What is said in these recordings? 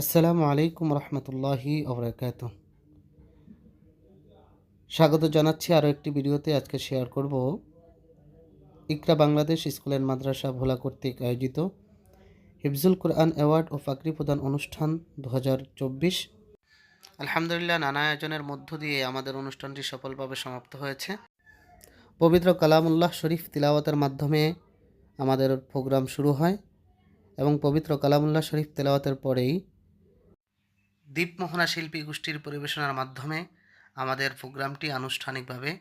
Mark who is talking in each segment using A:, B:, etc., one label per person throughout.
A: আসসালামু আলাইকুম রহমতুল্লাহি ওবরাকাত স্বাগত জানাচ্ছি আরও একটি ভিডিওতে আজকে শেয়ার করব ইকরা বাংলাদেশ স্কুলের মাদ্রাসা ভোলা কর্তৃক আয়োজিত হিফজুল কোরআন অ্যাওয়ার্ড ও ফাকরি প্রদান অনুষ্ঠান দু হাজার চব্বিশ। আলহামদুলিল্লাহ, নানা আয়োজনের মধ্য দিয়ে আমাদের অনুষ্ঠানটি সফলভাবে সমাপ্ত হয়েছে। পবিত্র কালামুল্লাহ শরীফ তিলাওয়াতের মাধ্যমে আমাদের প্রোগ্রাম শুরু হয় এবং পবিত্র কালামুল্লাহ শরীফ তেলাওয়াতের পরেই দীপমোহনা শিল্পী গোষ্ঠীর পরিবেশনার মাধ্যমে আমাদের প্রোগ্রামটি আনুষ্ঠানিকভাবে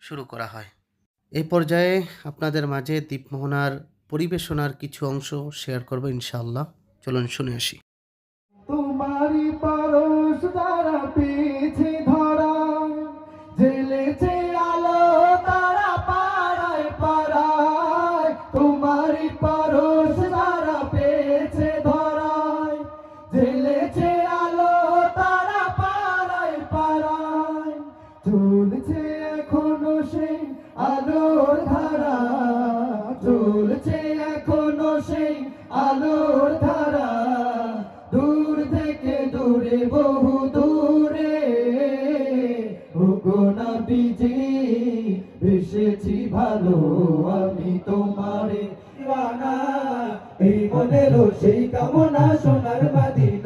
A: শুরু করা হয়। এ পর্যায়ে আপনাদের মাঝে দীপমোহনার পরিবেশনার কিছু অংশ শেয়ার করব ইনশাআল্লাহ। চলুন শুনে আসি।
B: চলছে এখনও সেই আলোর ধারা, চলছে এখনও সেই আলোর ধারা। দূর থেকে দূরে, বহু দূরে ভুগোনা বিজি ভেসেছি ভালো, আমি তোমারে রানা এই মনেরও সেই কামনা সোনার মাদিনা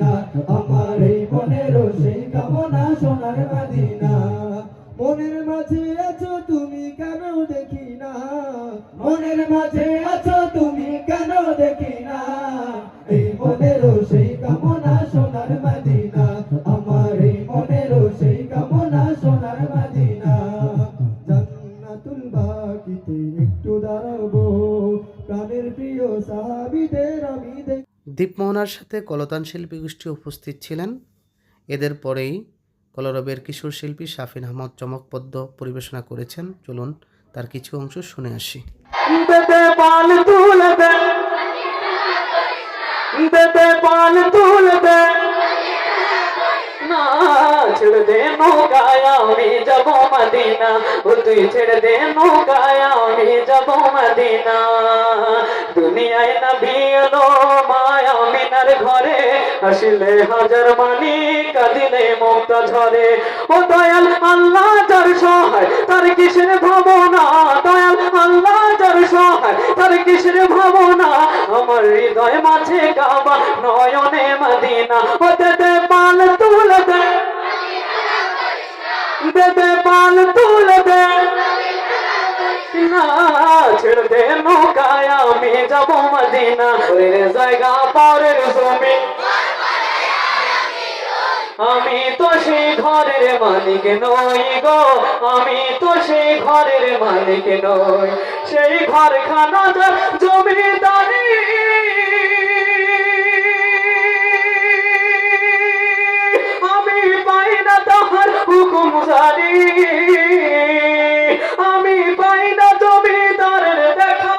B: মাদিনা জান্নাতুল বাকিতে একটু দাঁড়াবো। প্রাণের প্রিয় সাহাবিদের আমি
A: দীপমোহনার সাথে কলতান শিল্পী গোষ্ঠী উপস্থিত ছিলেন। এদের পরেই কলরবের কিশোর শিল্পী শাফিন আহমদ চমকপদ্য পরিবেশনা করেছেন। চলুন তার কিছু অংশ শুনে আসি।
B: পাল তুলবে। পাল তুলবে। না, ছেড়ে দে নৌকায় আমি যাব মদিনা। ও তুই ছেড়ে দে নৌকায় আমি যাব মদিনা। দুনিয়ায় নবী এলো মায়া মিনার ঘরে। আসিলে হাজার মানি, কাঁদিলে মুক্তা ঝরে। ও দয়াল আল্লাহ যার সহায়, তার কিসের ভাবনা? দয়াল আল্লাহ যার সহায়, তার কিসের ভাবনা? আমার হৃদয় মাঝে কাবা নয়নে মদিনা। ও দেদে পাল দেদে পাল তুলে দে দে আমি জমি। আমি তো সেই ঘরের মালিক নই গো, আমি তো সেই ঘরের মালিক নই। সেই ঘর খানা জমিদারি। হুকুম আমি পাই না জমিদারের দেখা।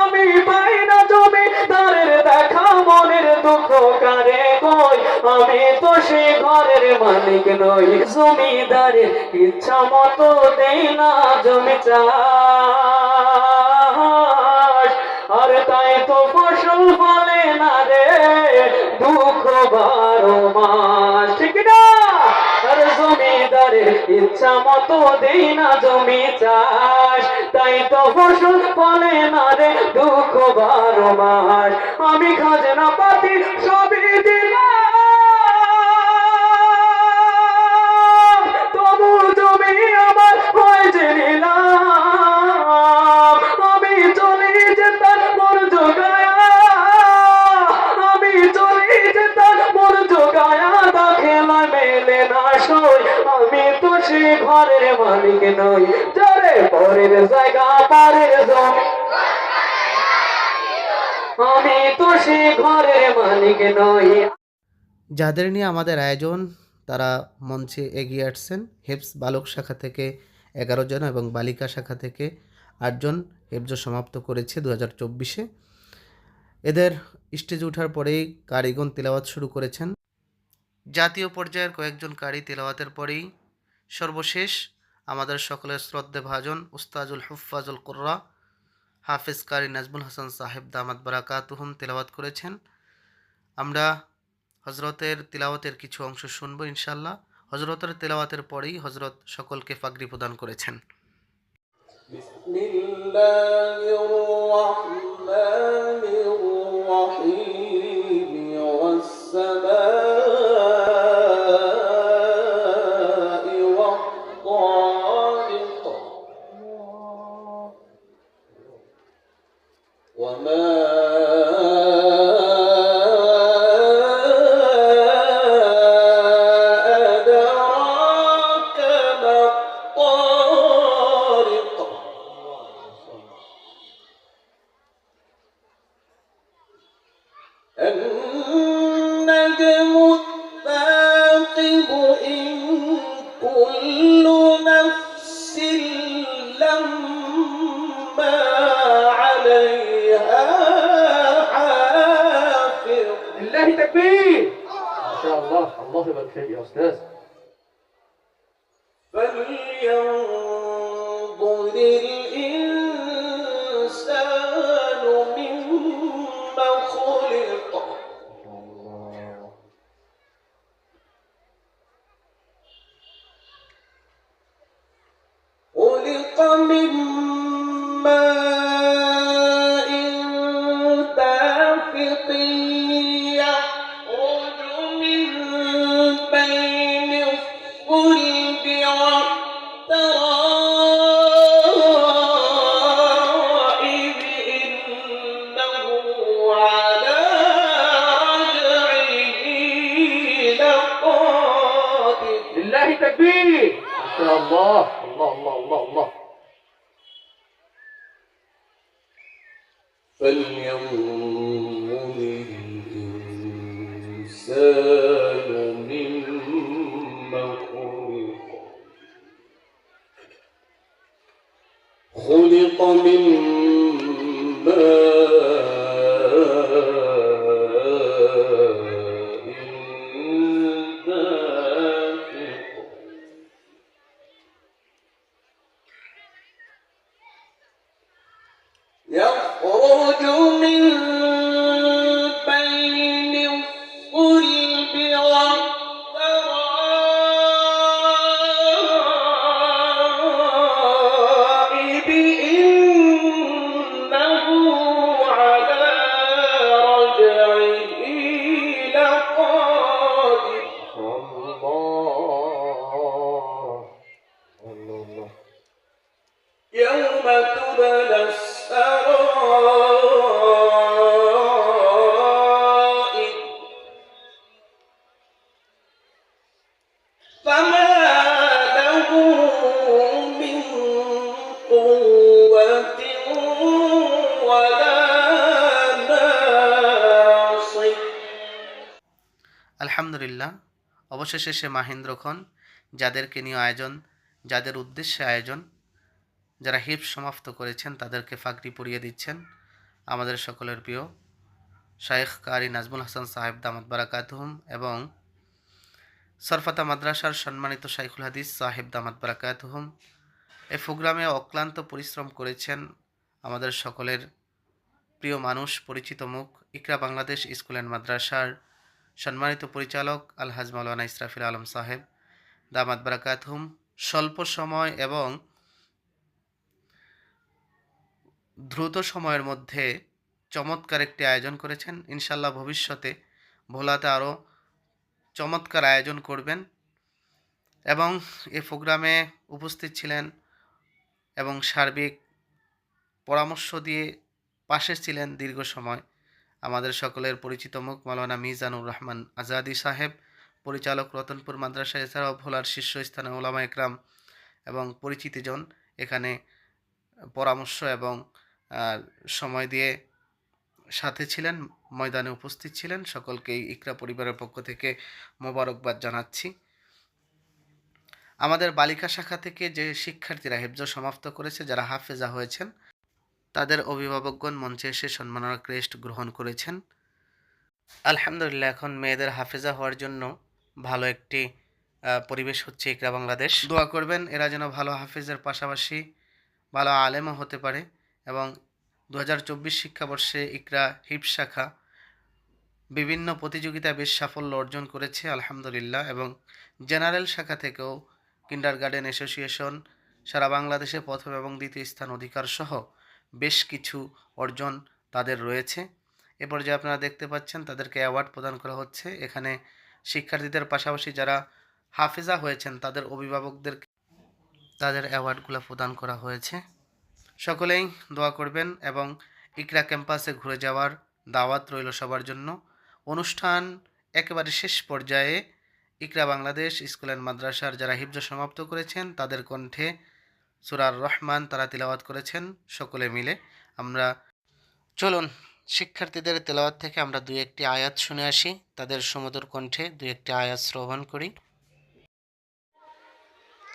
B: আমি পাই না জমিদারের দেখা, মনের দুঃখ কারে কই আমি তো সেই ঘরের মালিক নই, জমিদারের ইচ্ছা মতো দেই না জমি চাষ। আর তাই তো ফসল ফলে না রে, দুঃখ বারো মাস, ঠিক না ইচ্ছা মতো দেই না জমি চাষ। তাই তো ফসল ফলে না রে, দুঃখ বারো মাস। আমি খাজনা পাতি সবই দিলাম। নই। পরের জায়গা পারের জমি। আমি ঘরের মালিক নই।
A: যাদের নিয়ে আমাদের আয়োজন, তারা মঞ্চে এগিয়ে আসছেন। হেপস বালক শাখা থেকে এগারো জন এবং বালিকা শাখা থেকে আটজন হেফজ সমাপ্ত করেছে দু হাজার চব্বিশে। এদের স্টেজে ওঠার পরেই কারিগণ তেলাওয়াত শুরু করেছেন। জাতীয় পর্যায়ের কয়েকজন কারি তেলাওয়াতের পরেই সর্বশেষ আমাদের সকলের শ্রদ্ধে ভাজন, উস্তাজুল হুফাজুল কুর্রা, হাফিজ কারি নাজমুল হাসান সাহেব দামাত বারাকাতুহুম তেলাওয়াত করেছেন। আমরা হজরতের তিলাওয়াতের কিছু অংশ শুনব ইনশাল্লাহ হজরতের তিলাওয়াতের পরেই হজরত সকলকে পাগড়ি প্রদান করেছেন।
C: لله تكبير ما شاء الله الله يبارك فيك يا أستاذ.
D: فلينظر الإنسان مما خلق. خلق من خلق من ماء دافق يخرج من
A: আলহামদুলিল্লাহ, অবশেষে সে মাহেন্দ্র খন যাদেরকে নিয়ে আয়োজন, যাদের উদ্দেশ্যে আয়োজন, যারা হিপ সমাপ্ত করেছেন, তাদেরকে ফাগড়ি পরিয়ে দিচ্ছেন। আমাদের সকলের প্রিয় শায়েখ কারি নাজমুল হাসান সাহেব দামাত বারাকাতুহুম এবং সরফাতা মাদ্রাসার সম্মানিত শাইখুল হাদিস সাহেব দামাত বারাকাতুহুম, এ প্রোগ্রামে অক্লান্ত পরিশ্রম করেছেন আমাদের সকলের প্রিয় মানুষ, পরিচিত মুখ, ইকরা বাংলাদেশ স্কুল অ্যান্ড মাদ্রাসার সম্মানিত পরিচালক আলহাজ মাওলানা ইসরাফিল আলম সাহেব, দামাত বারাকাতহুম। স্বল্প সময় এবং দ্রুত সময়ের মধ্যে চমৎকার একটি আয়োজন করেছেন। ইনশাল্লাহ ভবিষ্যতে ভোলাতে আরও চমৎকার আয়োজন করবেন এবং এ প্রোগ্রামে উপস্থিত ছিলেন এবং সার্বিক পরামর্শ দিয়ে পাশে ছিলেন দীর্ঘ সময়। আমাদের সকলের পরিচিত মুখ মাওলানা মিজানুর রহমান আজাদি সাহেব, পরিচালক রতনপুর মাদ্রাসা, এছাড়াও ভোলার শীর্ষস্থানে ওলামা একরাম এবং পরিচিতিজন এখানে পরামর্শ এবং সময় দিয়ে সাথে ছিলেন, ময়দানে উপস্থিত ছিলেন। সকলকেই ইকরা পরিবারের পক্ষ থেকে মোবারকবাদ জানাচ্ছি। আমাদের বালিকা শাখা থেকে যে শিক্ষার্থীরা হেফজ সমাপ্ত করেছে, যারা হাফেজা হয়েছেন তাদের অভিভাবকগণ মঞ্চে এসে সম্মাননা ক্রেস্ট গ্রহণ করেছেন। আলহামদুলিল্লাহ, এখন মেয়েদের হাফেজা হওয়ার জন্য ভালো একটি পরিবেশ হচ্ছে ইকরা বাংলাদেশ। দোয়া করবেন, এরা যেন ভালো হাফেজের পাশাপাশি ভালো আলেমও হতে পারে এবং দু হাজার চব্বিশ শিক্ষাবর্ষে ইকরা হিপ শাখা বিভিন্ন প্রতিযোগিতায় বেশ সাফল্য অর্জন করেছে, আলহামদুলিল্লাহ, এবং জেনারেল শাখা থেকেও কিন্ডার গার্ডেন অ্যাসোসিয়েশন সারা বাংলাদেশে প্রথম এবং দ্বিতীয় স্থান অধিকার সহ বেশ কিছু অর্জন তাদের রয়েছে। এ পর্যায়ে আপনারা দেখতে পাচ্ছেন তাদেরকে অ্যাওয়ার্ড প্রদান করা হচ্ছে। এখানে শিক্ষার্থীদের পাশাপাশি যারা হাফেজা হয়েছেন, তাদের অভিভাবকদের তাদের অ্যাওয়ার্ডগুলো প্রদান করা হয়েছে। সকলেই দোয়া করবেন এবং ইকরা ক্যাম্পাসে ঘুরে যাওয়ার দাওয়াত রইল সবার জন্য। অনুষ্ঠান একেবারে শেষ পর্যায়ে ইকরা বাংলাদেশ স্কুল অ্যান্ড মাদ্রাসার যারা হিফজ সমাপ্ত করেছেন, তাদের কণ্ঠে সুরার রহমান তারা তিলাওয়াত করেছেন সকলে মিলে আমরা চলুন শিক্ষার্থীদের তেলাওয়াত থেকে আমরা দুই একটি আয়াত শুনে আসি তাদের সুমধুর কণ্ঠে দুই একটি আয়াত শ্রবণ করি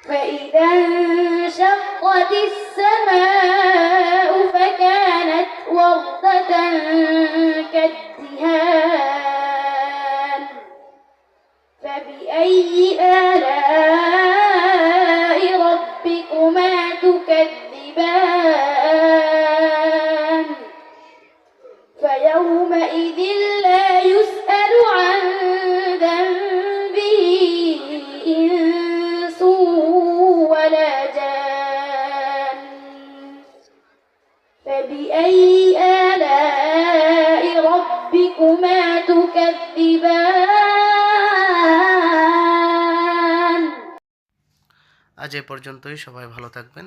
E: فإذا انشقت السماء فكانت وردة كالدهان فبأي آلاء ربكما تكذبان
A: আজ এ পর্যন্তই সবাই ভালো থাকবেন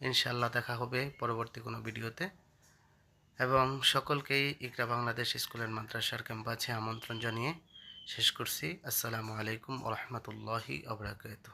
A: ইনশাআল্লাহ দেখা হবে পরবর্তী কোনো ভিডিওতে এবং সকলকেই ইকরা বাংলাদেশ স্কুলের মাদ্রাসার ক্যাম্পাসে আমন্ত্রণ জানিয়ে শেষ করছি আসসালামু আলাইকুম ওরহমতুল্লাহি আবরাকাত